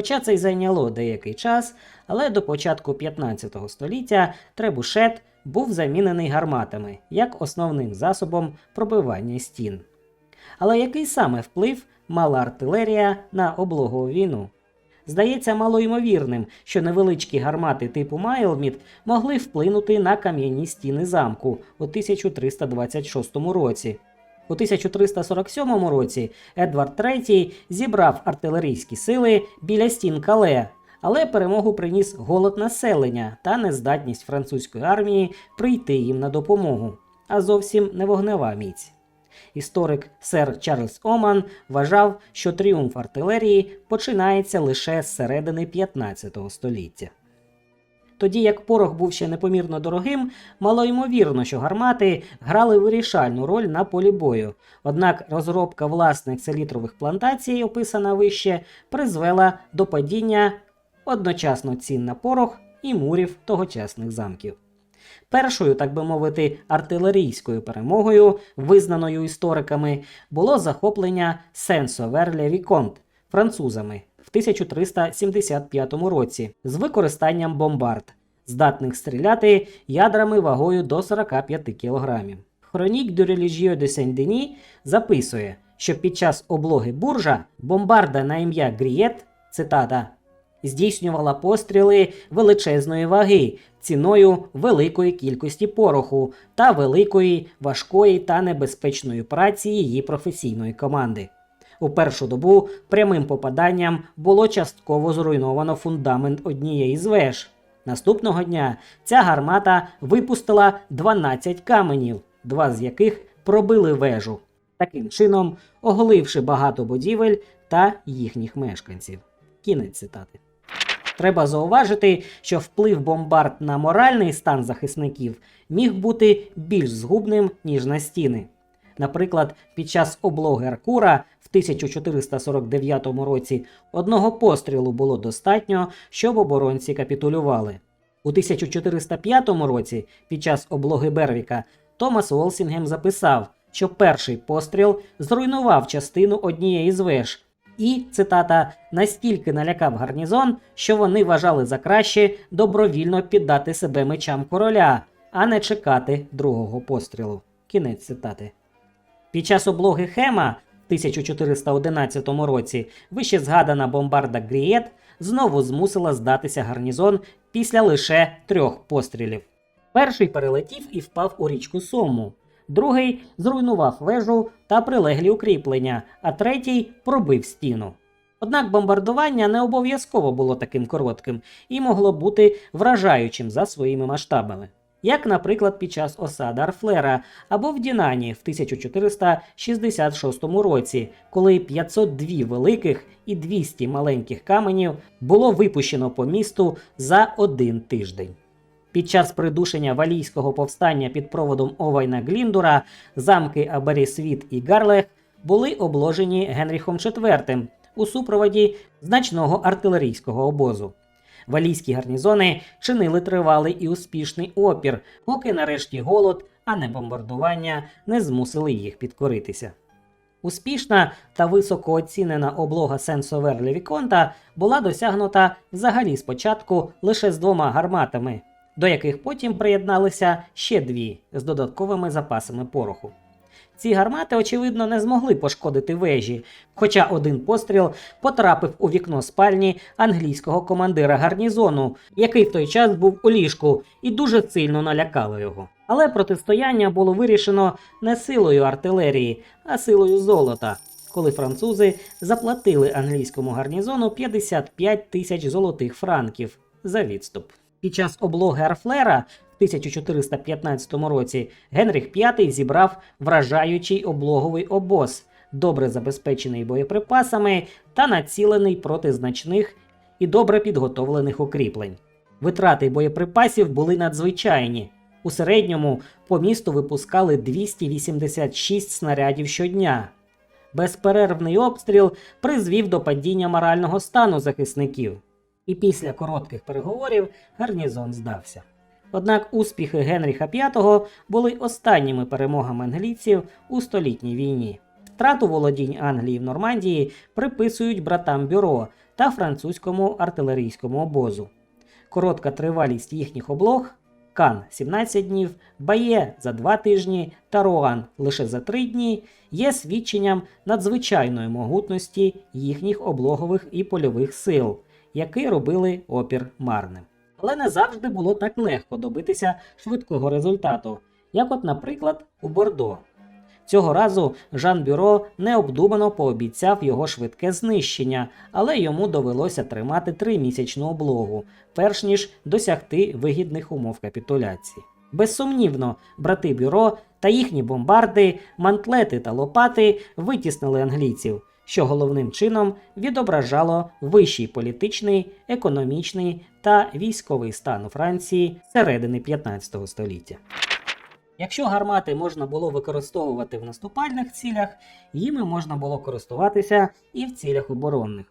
Хоча це й зайняло деякий час, але до початку 15 століття требушет був замінений гарматами як основним засобом пробивання стін. Але який саме вплив мала артилерія на облогову війну? Здається малоймовірним, що невеличкі гармати типу Майлміт могли вплинути на кам'яні стіни замку у 1326 році. У 1347 році Едвард III зібрав артилерійські сили біля стін Кале, але перемогу приніс голод населення та нездатність французької армії прийти їм на допомогу, а зовсім не вогнева міць. Історик сер Чарльз Оман вважав, що тріумф артилерії починається лише з середини 15 століття. Тоді як порох був ще непомірно дорогим, малоймовірно, що гармати грали вирішальну роль на полі бою. Однак розробка власних селітрових плантацій, описана вище, призвела до падіння одночасно цін на порох і мурів тогочасних замків. Першою, так би мовити, артилерійською перемогою, визнаною істориками, було захоплення Сен-Совер-ле-Віконт французами в 1375 році з використанням бомбард, здатних стріляти ядрами вагою до 45 кг. Хронік дю Релігіо де Сен-Дені записує, що під час облоги буржа бомбарда на ім'я Грієт, цитата, здійснювала постріли величезної ваги ціною великої кількості пороху та великої, важкої та небезпечної праці її професійної команди. У першу добу прямим попаданням було частково зруйновано фундамент однієї з веж. Наступного дня ця гармата випустила 12 каменів, два з яких пробили вежу, таким чином оголивши багато будівель та їхніх мешканців. Кінець цитати. Треба зауважити, що вплив бомбард на моральний стан захисників міг бути більш згубним, ніж на стіни. Наприклад, під час облоги Аркура 1449 році одного пострілу було достатньо, щоб оборонці капітулювали. У 1405 році, під час облоги Бервіка, Томас Волсінгем записав, що перший постріл зруйнував частину однієї з веж, і, цитата, настільки налякав гарнізон, що вони вважали за краще добровільно піддати себе мечам короля, а не чекати другого пострілу. Кінець цитати. Під час облоги Хема 1411 році вище згадана бомбарда Грієт знову змусила здатися гарнізон після лише трьох пострілів. Перший перелетів і впав у річку Сому. Другий зруйнував вежу та прилеглі укріплення, а третій пробив стіну. Однак бомбардування не обов'язково було таким коротким і могло бути вражаючим за своїми масштабами, як, наприклад, під час осади Арфлера або в Дінані в 1466 році, коли 502 великих і 200 маленьких каменів було випущено по місту за один тиждень. Під час придушення валійського повстання під проводом Овайна Гліндура замки Аберісвіт і Гарлех були обложені Генріхом IV у супроводі значного артилерійського обозу. Валійські гарнізони чинили тривалий і успішний опір, поки нарешті голод, а не бомбардування не змусили їх підкоритися. Успішна та високо оцінена облога Сен-Совер Левіконта була досягнута взагалі спочатку лише з двома гарматами, до яких потім приєдналися ще дві з додатковими запасами пороху. Ці гармати, очевидно, не змогли пошкодити вежі, хоча один постріл потрапив у вікно спальні англійського командира гарнізону, який в той час був у ліжку, і дуже сильно налякало його. Але протистояння було вирішено не силою артилерії, а силою золота, коли французи заплатили англійському гарнізону 55 тисяч золотих франків за відступ. Під час облоги Арфлера 1415 році Генріх V зібрав вражаючий облоговий обоз, добре забезпечений боєприпасами та націлений проти значних і добре підготовлених укріплень. Витрати боєприпасів були надзвичайні. У середньому по місту випускали 286 снарядів щодня. Безперервний обстріл призвів до падіння морального стану захисників, і після коротких переговорів гарнізон здався. Однак успіхи Генріха V були останніми перемогами англійців у столітній війні. Втрату володінь Англії в Нормандії приписують братам Бюро та французькому артилерійському обозу. Коротка тривалість їхніх облог Кан 17 днів, Бає за 2 тижні та Роан лише за 3 дні є свідченням надзвичайної могутності їхніх облогових і польових сил, які робили опір марним. Але не завжди було так легко добитися швидкого результату, як, от, наприклад, у Бордо. Цього разу Жан Бюро необдумано пообіцяв його швидке знищення, але йому довелося тримати тримісячну облогу, перш ніж досягти вигідних умов капітуляції. Безсумнівно, брати бюро та їхні бомбарди, мантлети та лопати витіснили англійців, що головним чином відображало вищий політичний, економічний та військовий стан Франції середини 15 століття. Якщо гармати можна було використовувати в наступальних цілях, їми можна було користуватися і в цілях оборонних.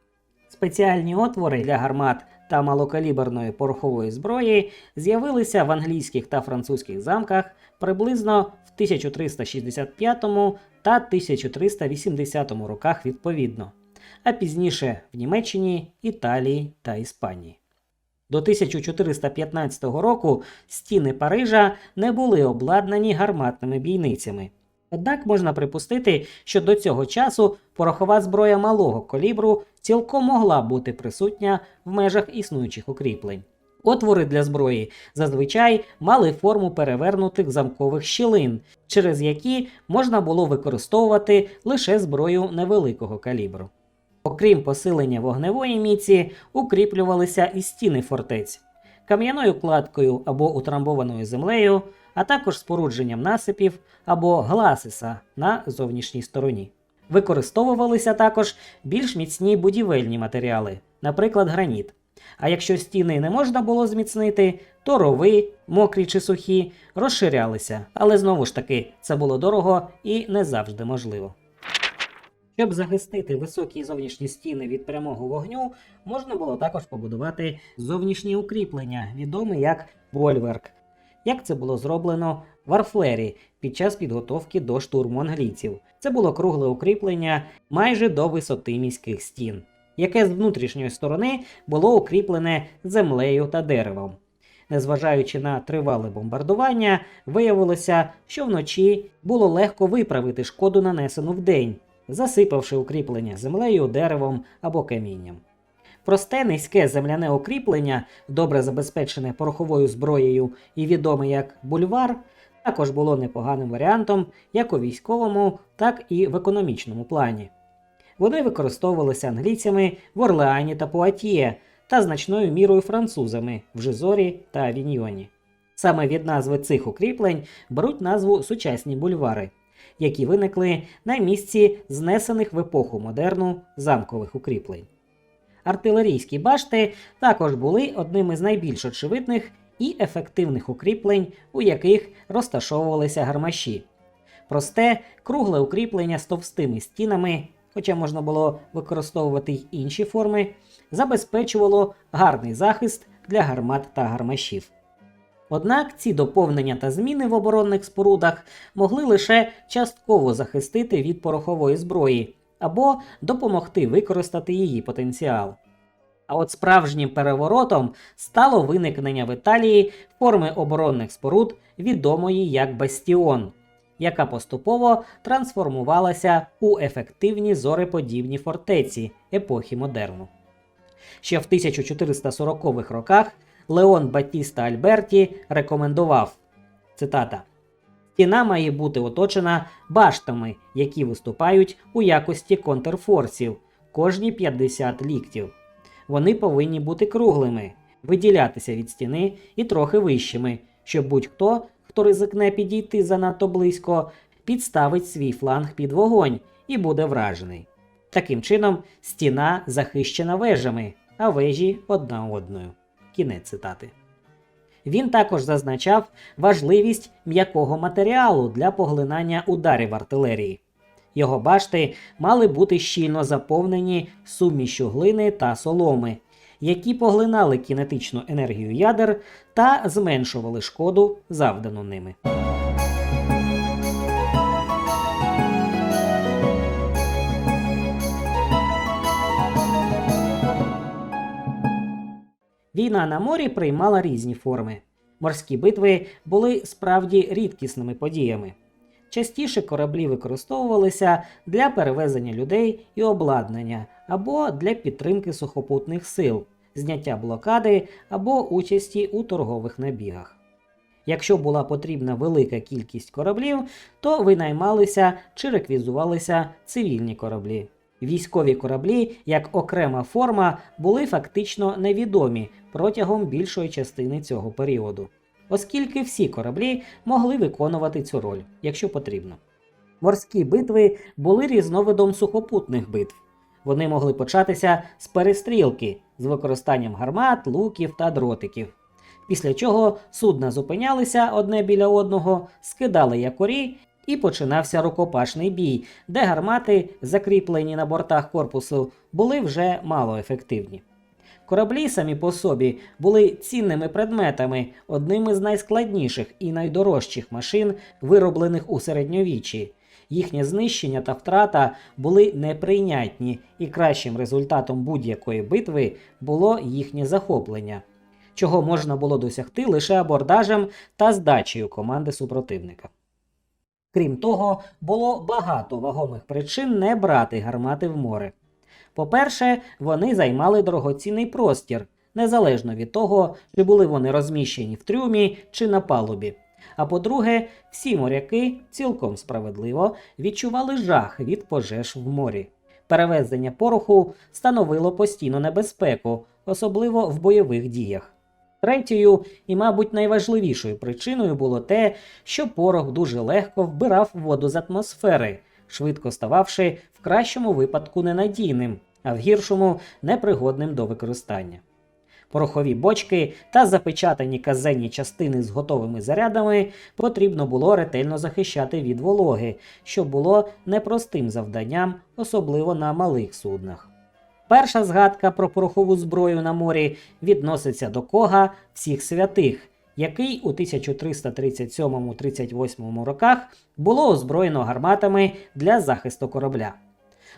Спеціальні отвори для гармат та малокаліберної порохової зброї з'явилися в англійських та французьких замках приблизно в 1365 та 1380 роках відповідно, а пізніше в Німеччині, Італії та Іспанії. До 1415 року стіни Парижа не були обладнані гарматними бійницями. Однак можна припустити, що до цього часу порохова зброя малого калібру цілком могла бути присутня в межах існуючих укріплень. Отвори для зброї зазвичай мали форму перевернутих замкових щілин, через які можна було використовувати лише зброю невеликого калібру. Окрім посилення вогневої міці, укріплювалися і стіни фортець кам'яною кладкою або утрамбованою землею, а також спорудженням насипів або гласиса на зовнішній стороні. Використовувалися також більш міцні будівельні матеріали, наприклад, граніт. А якщо стіни не можна було зміцнити, то рови, мокрі чи сухі, розширялися, але знову ж таки це було дорого і не завжди можливо. Щоб захистити високі зовнішні стіни від прямого вогню, можна було також побудувати зовнішні укріплення, відомі як больверк, як це було зроблено в Арфлері під час підготовки до штурму англійців. Це було кругле укріплення майже до висоти міських стін, яке з внутрішньої сторони було укріплене землею та деревом. Незважаючи на тривале бомбардування, виявилося, що вночі було легко виправити шкоду, нанесену вдень засипавши укріплення землею, деревом або камінням. Просте низьке земляне укріплення, добре забезпечене пороховою зброєю і відоме як бульвар, також було непоганим варіантом як у військовому, так і в економічному плані. Вони використовувалися англійцями в Орлеані та Пуатіє та значною мірою французами в Жизорі та Авіньйоні. Саме від назви цих укріплень беруть назву сучасні бульвари які виникли на місці знесених в епоху модерну замкових укріплень. Артилерійські башти також були одним із найбільш очевидних і ефективних укріплень, у яких розташовувалися гармаші. Просте, кругле укріплення з товстими стінами, хоча можна було використовувати й інші форми, забезпечувало гарний захист для гармат та гармашів. Однак ці доповнення та зміни в оборонних спорудах могли лише частково захистити від порохової зброї або допомогти використати її потенціал. А от справжнім переворотом стало виникнення в Італії форми оборонних споруд, відомої як бастіон, яка поступово трансформувалася у ефективні зореподібні фортеці епохи модерну. Ще в 1440-х роках Леон Батіста Альберті рекомендував цитата. Стіна має бути оточена баштами, які виступають у якості контрфорсів кожні 50 ліктів. Вони повинні бути круглими, виділятися від стіни і трохи вищими, щоб будь-хто, хто ризикне підійти занадто близько, підставить свій фланг під вогонь і буде вражений. Таким чином, стіна захищена вежами, а вежі одна одною. Кінець цитати. Він також зазначав важливість м'якого матеріалу для поглинання ударів артилерії. Його башти мали бути щільно заповнені сумішю глини та соломи, які поглинали кінетичну енергію ядер та зменшували шкоду, завдану ними. Війна на морі приймала різні форми. Морські битви були справді рідкісними подіями. Частіше кораблі використовувалися для перевезення людей і обладнання або для підтримки сухопутних сил, зняття блокади або участі у торгових набігах. Якщо була потрібна велика кількість кораблів, то винаймалися чи реквізувалися цивільні кораблі. Військові кораблі, як окрема форма, були фактично невідомі протягом більшої частини цього періоду, оскільки всі кораблі могли виконувати цю роль, якщо потрібно. Морські битви були різновидом сухопутних битв. Вони могли початися з перестрілки з використанням гармат, луків та дротиків. Після чого судна зупинялися одне біля одного, скидали якорі і починався рукопашний бій, де гармати, закріплені на бортах корпусу, були вже малоефективні. Кораблі самі по собі були цінними предметами, одним із найскладніших і найдорожчих машин, вироблених у середньовіччі. Їхнє знищення та втрата були неприйнятні, і кращим результатом будь-якої битви було їхнє захоплення, чого можна було досягти лише абордажем та здачею команди супротивника. Крім того, було багато вагомих причин не брати гармати в море. По-перше, вони займали дорогоцінний простір, незалежно від того, чи були вони розміщені в трюмі чи на палубі. А по-друге, всі моряки цілком справедливо відчували жах від пожеж в морі. Перевезення пороху становило постійну небезпеку, особливо в бойових діях. Третьою і, мабуть, найважливішою причиною було те, що порох дуже легко вбирав воду з атмосфери, швидко стававши в кращому випадку ненадійним, а в гіршому непригодним до використання. Порохові бочки та запечатані казенні частини з готовими зарядами потрібно було ретельно захищати від вологи, що було непростим завданням, особливо на малих суднах. Перша згадка про порохову зброю на морі відноситься до Кога всіх святих, який у 1337-38 роках було озброєно гарматами для захисту корабля.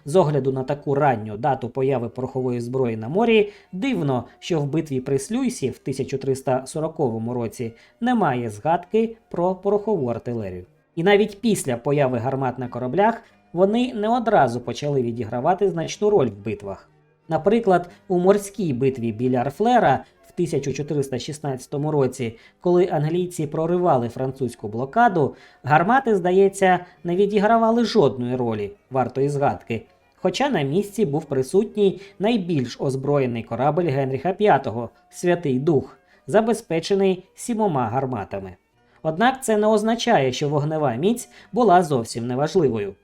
З огляду на таку ранню дату появи порохової зброї на морі, дивно, що в битві при Слюйсі в 1340 році немає згадки про порохову артилерію. І навіть після появи гармат на кораблях вони не одразу почали відігравати значну роль в битвах. Наприклад, у морській битві біля Арфлера в 1416 році, коли англійці проривали французьку блокаду, гармати, здається, не відігравали жодної ролі, вартої згадки. Хоча на місці був присутній найбільш озброєний корабль Генріха V Святий Дух, забезпечений сімома гарматами. Однак це не означає, що вогнева міць була зовсім неважливою.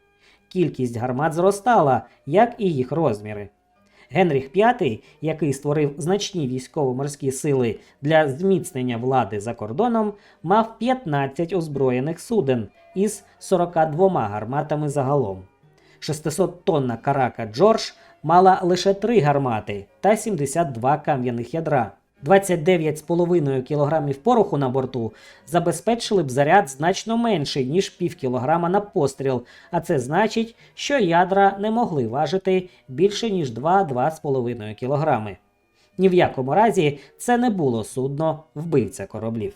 Кількість гармат зростала, як і їх розміри. Генріх V, який створив значні військово-морські сили для зміцнення влади за кордоном, мав 15 озброєних суден із 42 гарматами загалом. 600-тонна карака Джордж мала лише 3 гармати та 72 кам'яних ядра. 29,5 кг пороху на борту забезпечили б заряд значно менший, ніж пів кілограма на постріл, а це значить, що ядра не могли важити більше ніж 2-2,5 кг. Ні в якому разі це не було судно вбивця кораблів.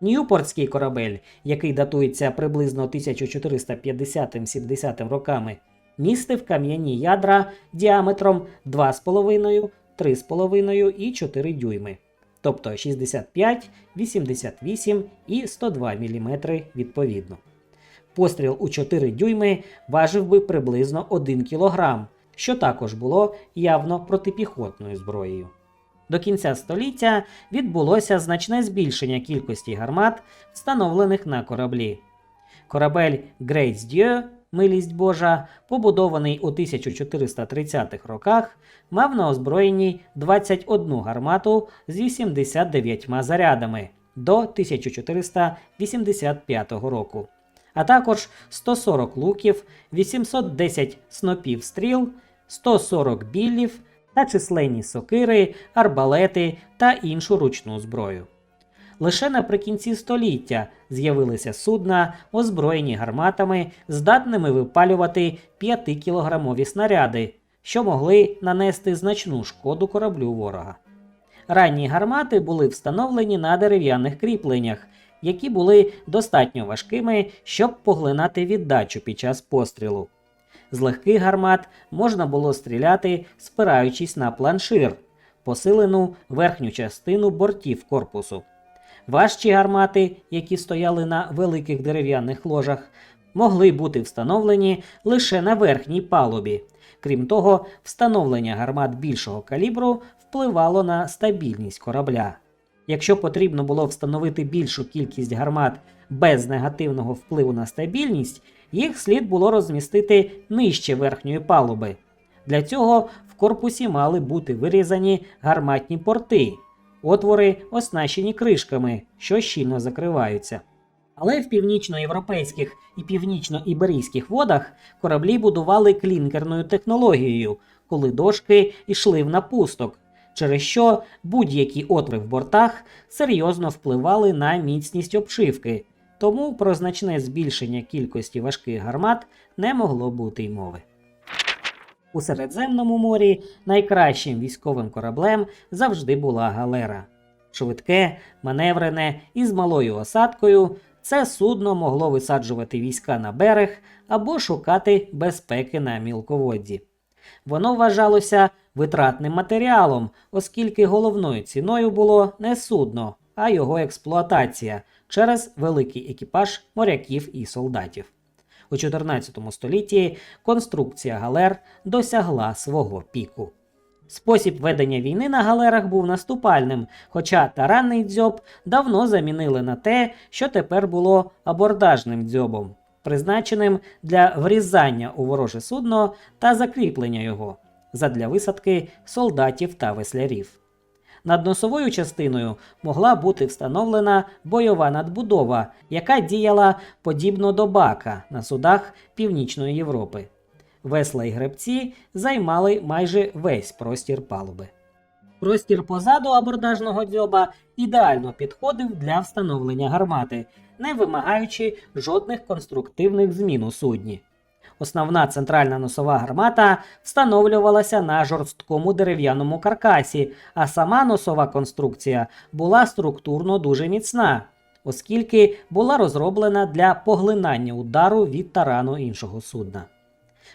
Ньюпортський корабель, який датується приблизно 1450-70 роками, містив кам'яні ядра діаметром 2,5 3,5 і 4 дюйми, тобто 65, 88 і 102 мм відповідно. Постріл у 4 дюйми важив би приблизно 1 кг, що також було явно протипіхотною зброєю. До кінця століття відбулося значне збільшення кількості гармат, встановлених на кораблі. Корабель Грейтс Dieu Милість Божа, побудований у 1430-х роках, мав на озброєнні 21 гармату з 89 зарядами до 1485 року, а також 140 луків, 810 снопів стріл, 140 біллів та численні сокири, арбалети та іншу ручну зброю. Лише наприкінці століття з'явилися судна, озброєні гарматами, здатними випалювати 5-кілограмові снаряди, що могли нанести значну шкоду кораблю ворога. Ранні гармати були встановлені на дерев'яних кріпленнях, які були достатньо важкими, щоб поглинати віддачу під час пострілу. З легких гармат можна було стріляти, спираючись на планшир, посилену верхню частину бортів корпусу. Важчі гармати, які стояли на великих дерев'яних ложах, могли бути встановлені лише на верхній палубі. Крім того, встановлення гармат більшого калібру впливало на стабільність корабля. Якщо потрібно було встановити більшу кількість гармат без негативного впливу на стабільність, їх слід було розмістити нижче верхньої палуби. Для цього в корпусі мали бути вирізані гарматні порти, отвори оснащені кришками, що щільно закриваються. Але в північноєвропейських і північно-іберійських водах кораблі будували клінкерною технологією, коли дошки йшли в напусток, через що будь-які отвори в бортах серйозно впливали на міцність обшивки, тому про значне збільшення кількості важких гармат не могло бути й мови. У Середземному морі найкращим військовим кораблем завжди була галера. Швидке, маневрене і з малою осадкою це судно могло висаджувати війська на берег або шукати безпеки на мілководді. Воно вважалося витратним матеріалом, оскільки головною ціною було не судно, а його експлуатація через великий екіпаж моряків і солдатів. У 14 столітті конструкція галер досягла свого піку. Спосіб ведення війни на галерах був наступальним, хоча таранний дзьоб давно замінили на те, що тепер було абордажним дзьобом, призначеним для врізання у вороже судно та закріплення його задля висадки солдатів та веслярів. Над носовою частиною могла бути встановлена бойова надбудова, яка діяла подібно до бака на судах Північної Європи. Весла й гребці займали майже весь простір палуби. Простір позаду абордажного дзьоба ідеально підходив для встановлення гармати, не вимагаючи жодних конструктивних змін у судні. Основна центральна носова гармата встановлювалася на жорсткому дерев'яному каркасі, а сама носова конструкція була структурно дуже міцна, оскільки була розроблена для поглинання удару від тарану іншого судна.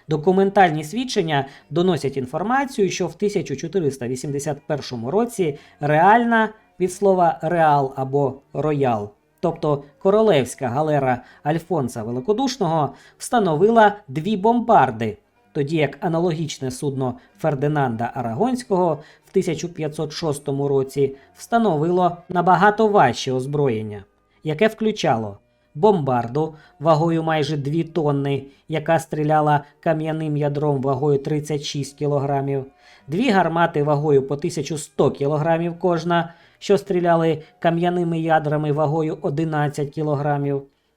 Документальні свідчення доносять інформацію, що в 1481 році реальна від слова реал або роял, тобто королевська галера Альфонса Великодушного, встановила дві бомбарди, тоді як аналогічне судно Фердинанда Арагонського в 1506 році встановило набагато важче озброєння, яке включало бомбарду вагою майже 2 тонни, яка стріляла кам'яним ядром вагою 36 кг, дві гармати вагою по 1100 кг кожна, що стріляли кам'яними ядрами вагою 11 кг,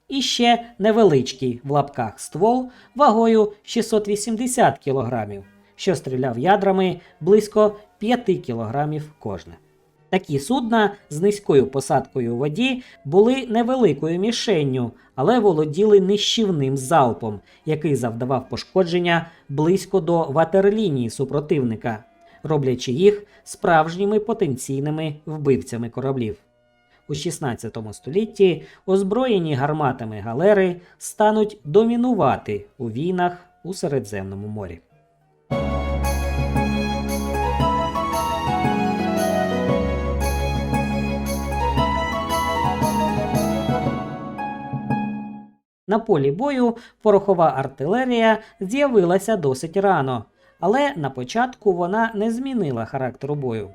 і ще невеличкий в лапках ствол вагою 680 кг, що стріляв ядрами близько 5 кг кожне. Такі судна з низькою посадкою у воді були невеликою мішенню, але володіли нищівним залпом, який завдавав пошкодження близько до ватерлінії супротивника, роблячи їх справжніми потенційними вбивцями кораблів. У 16 столітті озброєні гарматами галери стануть домінувати у війнах у Середземному морі. На полі бою порохова артилерія з'явилася досить рано, але на початку вона не змінила характеру бою.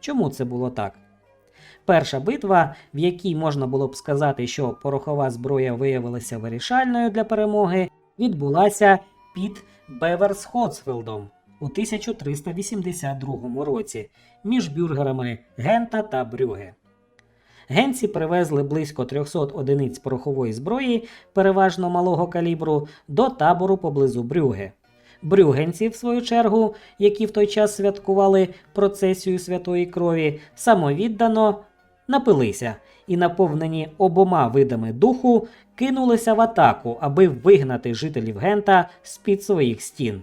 Чому це було так? Перша битва, в якій можна було б сказати, що порохова зброя виявилася вирішальною для перемоги, відбулася під Беверсходсфілдом у 1382 році між бюргерами Гента та Брюге. Генці привезли близько 300 одиниць порохової зброї, переважно малого калібру, до табору поблизу Брюге. Брюгенці, в свою чергу, які в той час святкували процесію святої крові, самовіддано напилися і, наповнені обома видами духу, кинулися в атаку, аби вигнати жителів Гента з-під своїх стін.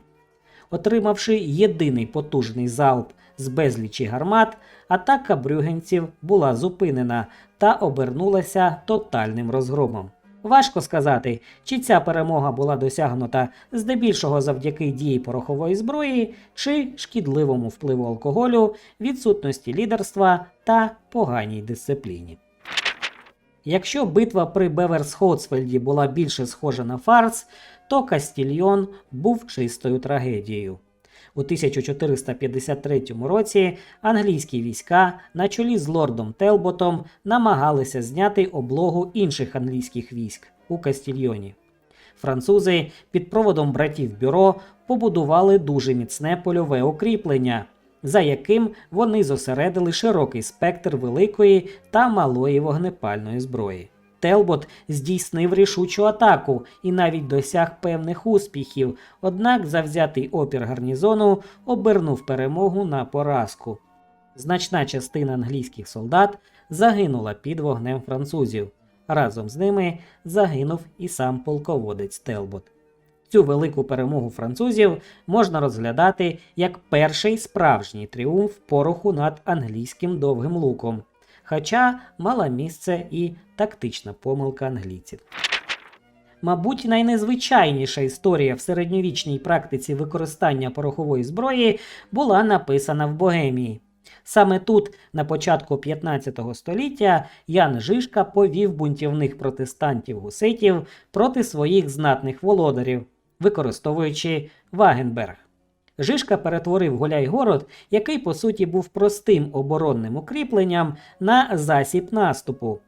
Отримавши єдиний потужний залп з безлічі гармат, атака брюгенців була зупинена та обернулася тотальним розгромом. Важко сказати, чи ця перемога була досягнута здебільшого завдяки дії порохової зброї, чи шкідливому впливу алкоголю, відсутності лідерства та поганій дисципліні. Якщо битва при Беверсхоцфельді була більше схожа на фарс, то Кастільйон був чистою трагедією. У 1453 році англійські війська на чолі з лордом Телботом намагалися зняти облогу інших англійських військ у Кастільйоні. Французи під проводом братів Бюро побудували дуже міцне польове укріплення, за яким вони зосередили широкий спектр великої та малої вогнепальної зброї. Телбот здійснив рішучу атаку і навіть досяг певних успіхів, однак завзятий опір гарнізону обернув перемогу на поразку. Значна частина англійських солдат загинула під вогнем французів. Разом з ними загинув і сам полководець Телбот. Цю велику перемогу французів можна розглядати як перший справжній тріумф пороху над англійським довгим луком, хоча мала місце і тактична помилка англійців. Мабуть, найнезвичайніша історія в середньовічній практиці використання порохової зброї була написана в Богемії. Саме тут, на початку 15 століття, Ян Жишка повів бунтівних протестантів гуситів проти своїх знатних володарів, використовуючи Вагенберг. Жишка перетворив Гуляйгород, який по суті був простим оборонним укріпленням, на засіб наступу.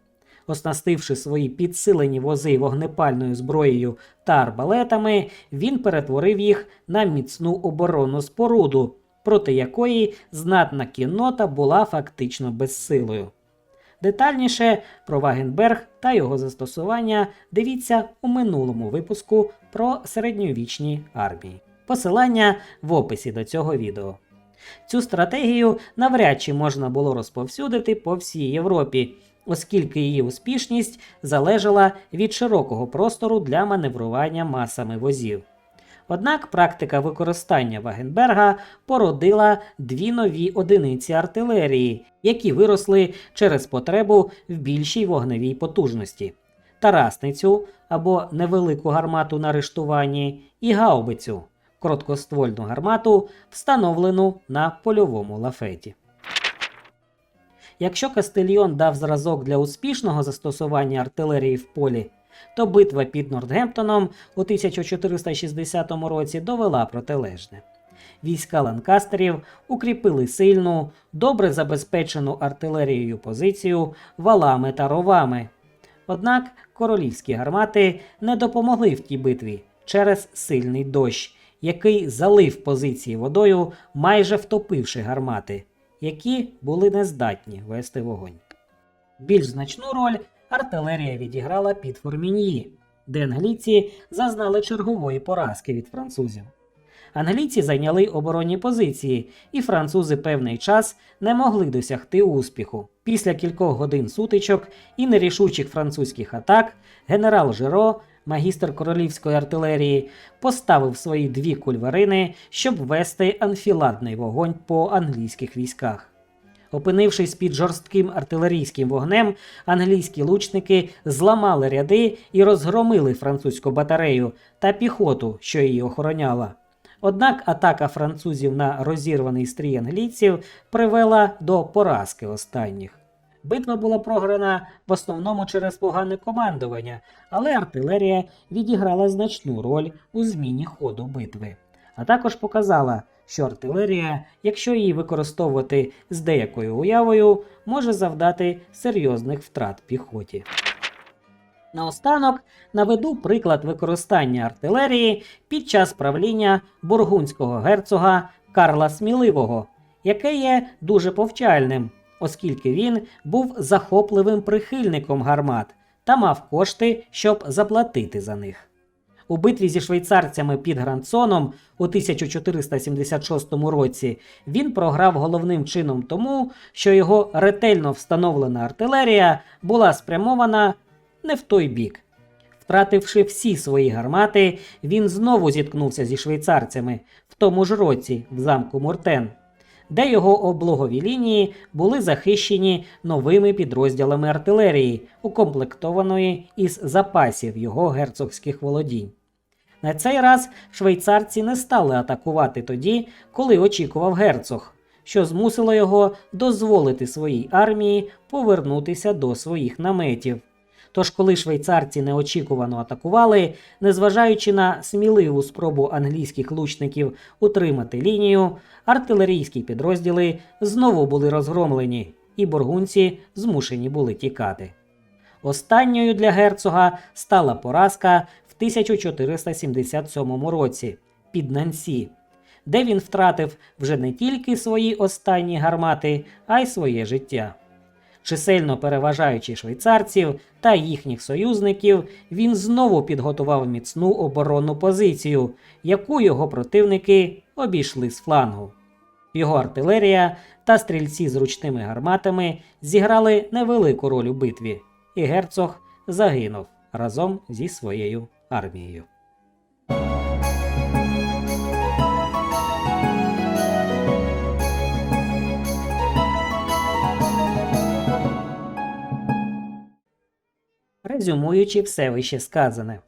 Оснастивши свої підсилені вози вогнепальною зброєю та арбалетами, він перетворив їх на міцну оборонну споруду, проти якої знатна кіннота була фактично безсилою. Детальніше про Вагенберг та його застосування дивіться у минулому випуску про середньовічні армії. Посилання в описі до цього відео. Цю стратегію навряд чи можна було розповсюдити по всій Європі, оскільки її успішність залежала від широкого простору для маневрування масами возів. Однак практика використання Вагенберга породила дві нові одиниці артилерії, які виросли через потребу в більшій вогневій потужності: тарасницю або невелику гармату на рештуванні і гаубицю короткоствольну гармату, встановлену на польовому лафеті. Якщо Кастильйон дав зразок для успішного застосування артилерії в полі, то битва під Нортгемптоном у 1460 році довела протилежне. Війська ланкастерів укріпили сильну, добре забезпечену артилерією позицію валами та ровами. Однак королівські гармати не допомогли в тій битві через сильний дощ, який залив позиції водою, майже втопивши гармати, які були нездатні вести вогонь. Більш значну роль артилерія відіграла під Форміньї, де англійці зазнали чергової поразки від французів. Англійці зайняли оборонні позиції, і французи певний час не могли досягти успіху. Після кількох годин сутичок і нерішучих французьких атак генерал Жиро, магістр королівської артилерії, поставив свої дві кульварини, щоб вести анфіладний вогонь по англійських військах. Опинившись під жорстким артилерійським вогнем, англійські лучники зламали ряди і розгромили французьку батарею та піхоту, що її охороняла. Однак атака французів на розірваний стрій англійців привела до поразки останніх. Битва була програна в основному через погане командування, але артилерія відіграла значну роль у зміні ходу битви, а також показала, що артилерія, якщо її використовувати з деякою уявою, може завдати серйозних втрат піхоті. Наостанок наведу приклад використання артилерії під час правління бургунського герцога Карла Сміливого, яке є дуже повчальним, оскільки він був захопливим прихильником гармат та мав кошти, щоб заплатити за них. У битві зі швейцарцями під Грандсоном у 1476 році він програв головним чином тому, що його ретельно встановлена артилерія була спрямована не в той бік. Втративши всі свої гармати, він знову зіткнувся зі швейцарцями в тому ж році в замку Муртен. Де його облогові лінії були захищені новими підрозділами артилерії, укомплектованої із запасів його герцогських володінь. На цей раз швейцарці не стали атакувати тоді, коли очікував герцог, що змусило його дозволити своїй армії повернутися до своїх наметів. Тож, коли швейцарці неочікувано атакували, незважаючи на сміливу спробу англійських лучників утримати лінію, артилерійські підрозділи знову були розгромлені, і бургунці змушені були тікати. Останньою для герцога стала поразка в 1477 році під Нансі, де він втратив вже не тільки свої останні гармати, а й своє життя. Чисельно переважаючи швейцарців та їхніх союзників, він знову підготував міцну оборонну позицію, яку його противники обійшли з флангу. Його артилерія та стрільці з ручними гарматами зіграли невелику роль у битві, і герцог загинув разом зі своєю армією. Резюмуючи все вище сказане.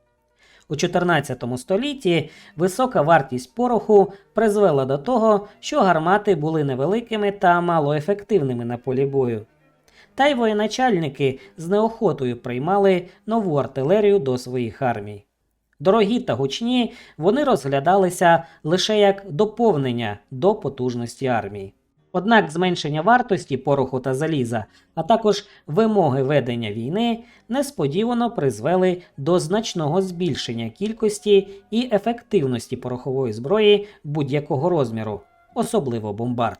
У 14 столітті висока вартість пороху призвела до того, що гармати були невеликими та малоефективними на полі бою. Та й воєначальники з неохотою приймали нову артилерію до своїх армій. Дорогі та гучні вони розглядалися лише як доповнення до потужності армії. Однак зменшення вартості пороху та заліза, а також вимоги ведення війни несподівано призвели до значного збільшення кількості і ефективності порохової зброї будь-якого розміру, особливо бомбард.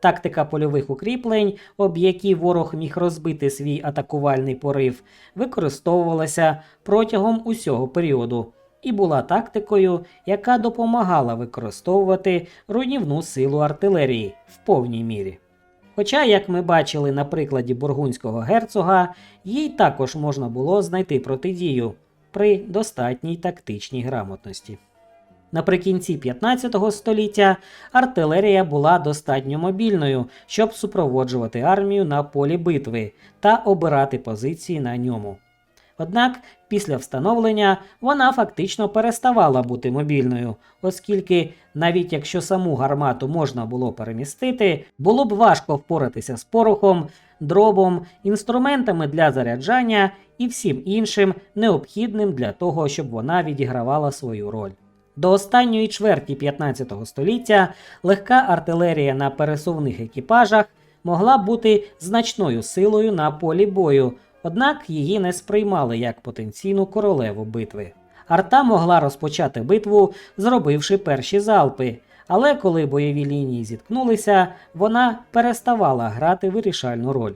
Тактика польових укріплень, об які ворог міг розбити свій атакувальний порив, використовувалася протягом усього періоду і була тактикою, яка допомагала використовувати руйнівну силу артилерії в повній мірі. Хоча, як ми бачили на прикладі бургунського герцога, їй також можна було знайти протидію при достатній тактичній грамотності. Наприкінці 15 століття артилерія була достатньо мобільною, щоб супроводжувати армію на полі битви та обирати позиції на ньому. Однак після встановлення вона фактично переставала бути мобільною, оскільки навіть якщо саму гармату можна було перемістити, було б важко впоратися з порохом, дробом, інструментами для заряджання і всім іншим необхідним для того, щоб вона відігравала свою роль. До останньої чверті 15 століття легка артилерія на пересувних екіпажах могла бути значною силою на полі бою, однак її не сприймали як потенційну королеву битви. Арта могла розпочати битву, зробивши перші залпи, але коли бойові лінії зіткнулися, вона переставала грати вирішальну роль.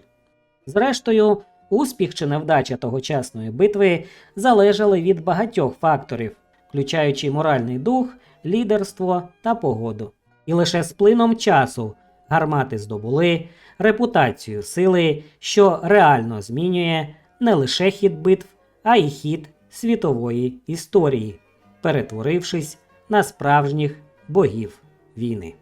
Зрештою, успіх чи невдача тогочасної битви залежали від багатьох факторів, включаючи моральний дух, лідерство та погоду. І лише з плином часу гармати здобули репутацію сили, що реально змінює не лише хід битв, а й хід світової історії, перетворившись на справжніх богів війни.